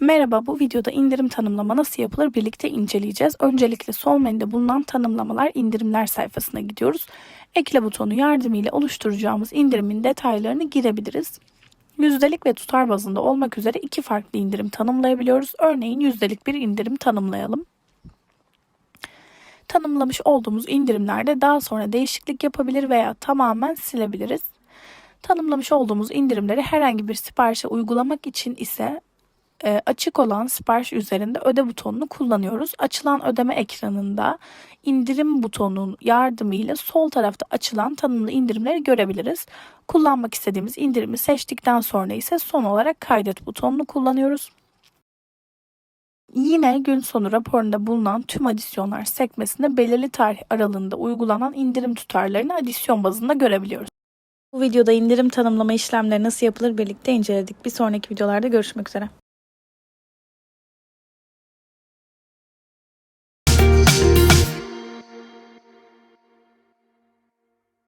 Merhaba, bu videoda indirim tanımlama nasıl yapılır birlikte inceleyeceğiz. Öncelikle sol menüde bulunan tanımlamalar indirimler sayfasına gidiyoruz. Ekle butonu yardımıyla oluşturacağımız indirimin detaylarını girebiliriz. Yüzdelik ve tutar bazında olmak üzere iki farklı indirim tanımlayabiliyoruz. Örneğin yüzdelik bir indirim tanımlayalım. Tanımlamış olduğumuz indirimlerde daha sonra değişiklik yapabilir veya tamamen silebiliriz. Tanımlamış olduğumuz indirimleri herhangi bir siparişe uygulamak için ise e, açık olan sipariş üzerinde öde butonunu kullanıyoruz. Açılan ödeme ekranında indirim butonunun yardımıyla sol tarafta açılan tanımlı indirimleri görebiliriz. Kullanmak istediğimiz indirimi seçtikten sonra ise son olarak kaydet butonunu kullanıyoruz. Yine gün sonu raporunda bulunan tüm adisyonlar sekmesinde belirli tarih aralığında uygulanan indirim tutarlarını adisyon bazında görebiliyoruz. Bu videoda indirim tanımlama işlemleri nasıl yapılır birlikte inceledik. Bir sonraki videolarda görüşmek üzere.